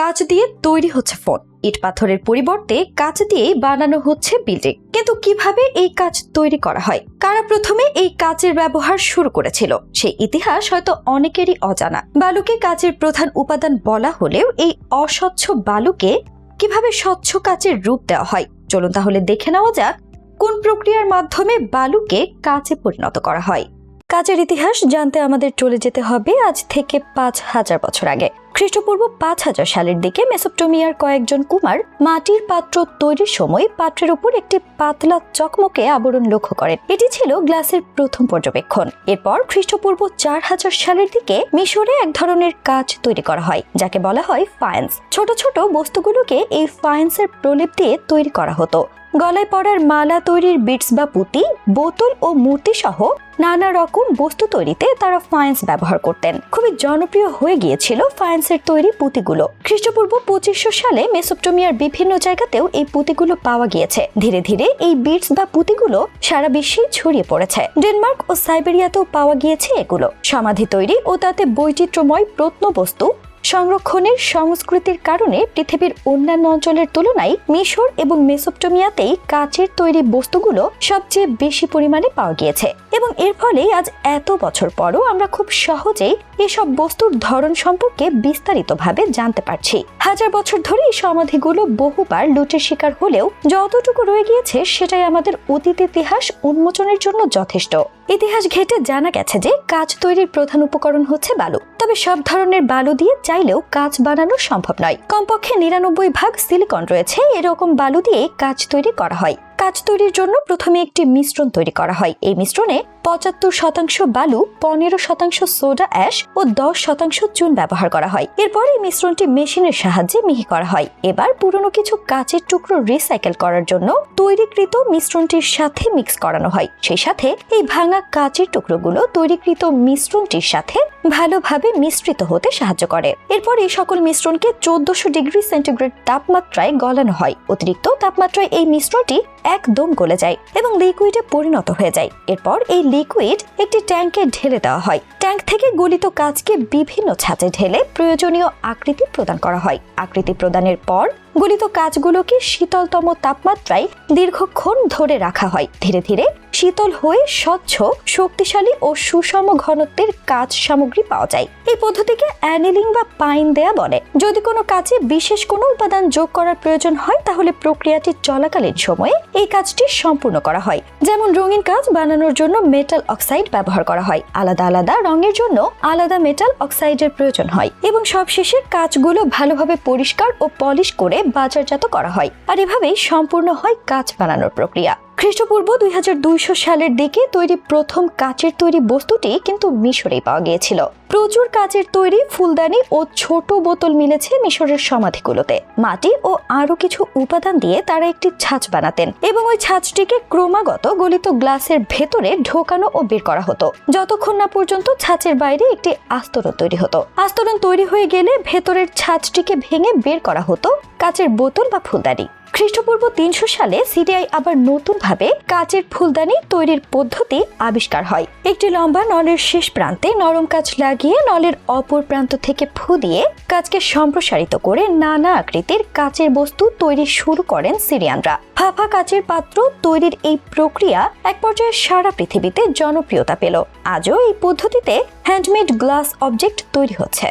কাঁচ দিয়ে তৈরি হচ্ছে ফোন। ইট পাথরের পরিবর্তে কাঁচ দিয়ে বানানো হচ্ছে বিল্ডিং। কিন্তু কীভাবে এই কাজ তৈরি করা হয়? কারা প্রথমে এই কাচের ব্যবহার শুরু করেছিল? সেই ইতিহাস হয়তো অনেকেরই অজানা। বালুকে কাচের প্রধান উপাদান বলা হলেও এই অস্বচ্ছ বালুকে কীভাবে স্বচ্ছ কাচের রূপ দেওয়া হয়? চলুন তাহলে দেখে নেওয়া যাক কোন প্রক্রিয়ার মাধ্যমে বালুকে কাচে পরিণত করা হয়। কাজের ইতিহাস জানতে আমাদের চলে যেতে হবে আজ থেকে পাঁচ হাজার বছর আগে। খ্রিস্টপূর্ব পাঁচ হাজার সালের দিকে মেসোপটোমিয়ার কয়েকজন কুমার মাটির পাত্র তৈরির সময় পাত্রের উপর একটি পাতলা চকমকে আবরণ লক্ষ্য করেন। এটি ছিল গ্লাসের প্রথম পর্যবেক্ষণ। এরপর খ্রিস্টপূর্ব চার হাজার সালের দিকে মিশরে এক ধরনের কাজ তৈরি করা হয়, যাকে বলা হয় ফায়েন্স। ছোট ছোট বস্তুগুলোকে এই ফায়েন্সের প্রলেপ দিয়ে তৈরি করা হতো। গলায় পরার মালা তৈরির বিটস বা পুঁতি, বোতল ও মূর্তি সহ নানা রকম বস্তু তৈরিতে তারা ফায়েন্স ব্যবহার করতেন। খুবই জনপ্রিয় হয়ে গিয়েছিল ফায়েন্সের তৈরি পুঁতিগুলো। খ্রিস্টপূর্ব পঁচিশশো সালে মেসোপটোমিয়ার বিভিন্ন জায়গাতেও এই পুঁতিগুলো পাওয়া গিয়েছে। ধীরে ধীরে এই বিটস বা পুঁতিগুলো সারা বিশ্বে ছড়িয়ে পড়েছে। ডেনমার্ক ও সাইবেরিয়াতেও পাওয়া গিয়েছে এগুলো। সমাধি তৈরি ও তাতে বৈচিত্র্যময় প্রত্নবস্তু সংরক্ষণের সংস্কৃতির কারণে পৃথিবীর অন্যান্য অঞ্চলের তুলনায় মিশর এবং মেসোপটোমিয়াতেই কাচের তৈরি বস্তুগুলো সবচেয়ে বেশি পরিমাণে পাওয়া গিয়েছে। এবং এর ফলে আজ এত বছর পরও আমরা খুব সহজেই এসব বস্তুর ধরন সম্পর্কে বিস্তারিতভাবে জানতে পারছি। হাজার বছর ধরে এই সমাধিগুলো বহুবার লুটের শিকার হলেও যতটুকু রয়ে গিয়েছে সেটাই আমাদের অতীত ইতিহাস উন্মোচনের জন্য যথেষ্ট। ইতিহাস ঘেটে জানা গেছে যে কাঁচ তৈরির প্রধান উপকরণ হচ্ছে বালু। তবে সব ধরনের বালু দিয়ে চাইলেও কাঁচ বানানো সম্ভব নয়। কমপক্ষে নিরানব্বই ভাগ সিলিকন রয়েছে। এরকম বালু দিয়ে কাঁচ তৈরি করা হয়। কাজ তৈরির জন্য প্রথমে একটি মিশ্রণ তৈরি করা হয়। এই মিশ্রণে পঁচাত্তর শতাংশ বালু, পনেরো শতাংশ সোডা অ্যাশ ও দশ শতাংশ চুন ব্যবহার করা হয়। এরপর এই মিশ্রণটি মেশিনের সাহায্যে মিহি করা হয়। এবার পুরনো কিছু কাচের টুকরো রিসাইকেল করার জন্য তৈরিকৃত মিশ্রণটির সাথে মিক্স করানো হয়। সেই সাথে এই ভাঙা কাচের টুকরোগুলো তৈরিকৃত মিশ্রণটির সাথে ভালোভাবে মিশ্রিত হতে সাহায্য করে। এরপর এই সকল মিশ্রণকে চোদ্দশো ডিগ্রি সেন্টিগ্রেড তাপমাত্রায় গলানো হয়। অতিরিক্ত তাপমাত্রায় এই মিশ্রণটি একদম গলে যায় এবং লিকুইডে পরিণত হয়ে যায়। এরপর এই লিকুইড একটি ট্যাঙ্কে ঢেলে দেওয়া হয়। ট্যাঙ্ক থেকে গলিত কাজকে বিভিন্ন ছাঁচে ঢেলে প্রয়োজনীয় আকৃতি প্রদান করা হয়। আকৃতি প্রদানের পর গলিত কাজগুলোকে শীতলতম তাপমাত্রায় দীর্ঘক্ষণ ধরে রাখা হয়। ধীরে ধীরে শীতল হয়ে স্বচ্ছ, শক্তিশালী ও সুষম ঘনত্বের কাজ সামগ্রী পাওয়া যায়। এই পদ্ধতিকে অ্যানিলিং বা পাইন দেয়া বলে। যদি কোনো কাজে বিশেষ কোনো উপাদান যোগ করার প্রয়োজন হয়, তাহলে প্রক্রিয়াটি চলাকালীন সময়ে এই কাজটি সম্পূর্ণ করা হয়। যেমন রঙিন কাজ বানানোর জন্য মেটাল অক্সাইড ব্যবহার করা হয়। আলাদা আলাদা রঙের জন্য আলাদা মেটাল অক্সাইডের প্রয়োজন হয় এবং সবশেষে কাজগুলো ভালোভাবে পরিষ্কার ও পলিশ করে বাজারজাত করা হয়। আর এভাবেই সম্পূর্ণ হয় কাজ বানানোর প্রক্রিয়া। খ্রিস্টপূর্ব দুই হাজার দুইশো সালের দিকে তৈরি প্রথম কাচের তৈরি বস্তুটি কিন্তু মিশরেই পাওয়া গিয়েছিল। প্রচুর কাচের তৈরি ফুলদানি ও ছোট বোতল মিলেছে মিশরের সমাধিগুলোতে। মাটি ও আরও কিছু উপাদান দিয়ে তারা একটি ছাঁচ বানাতেন এবং ওই ছাঁচটিকে ক্রমাগত গলিত গ্লাসের ভেতরে ঢোকানো ও বের করা হতো। যতক্ষণ না পর্যন্ত ছাঁচের বাইরে একটি আস্তরণ তৈরি হতো। আস্তরণ তৈরি হয়ে গেলে ভেতরের ছাঁচটিকে ভেঙে বের করা হতো কাচের বোতল বা ফুলদানি। খ্রিস্টপূর্ব তিনশো সালে সিডিআই আবার নতুনভাবে কাচের ফুলদানি তৈরির পদ্ধতি আবিষ্কার হয়। একটি লম্বা নলের শেষ প্রান্তে নরম কাচ লাগিয়ে নলের অপর প্রান্ত থেকে ফু দিয়ে কাচকে সম্প্রসারিত করে নানা আকৃতির কাচের বস্তু তৈরি শুরু করেন সিরিয়ানরা। ফাফা কাচের পাত্র তৈরির এই প্রক্রিয়া এক পর্যায়ে সারা পৃথিবীতে জনপ্রিয়তা পেল। আজও এই পদ্ধতিতে হ্যান্ডমেড গ্লাস অবজেক্ট তৈরি হচ্ছে।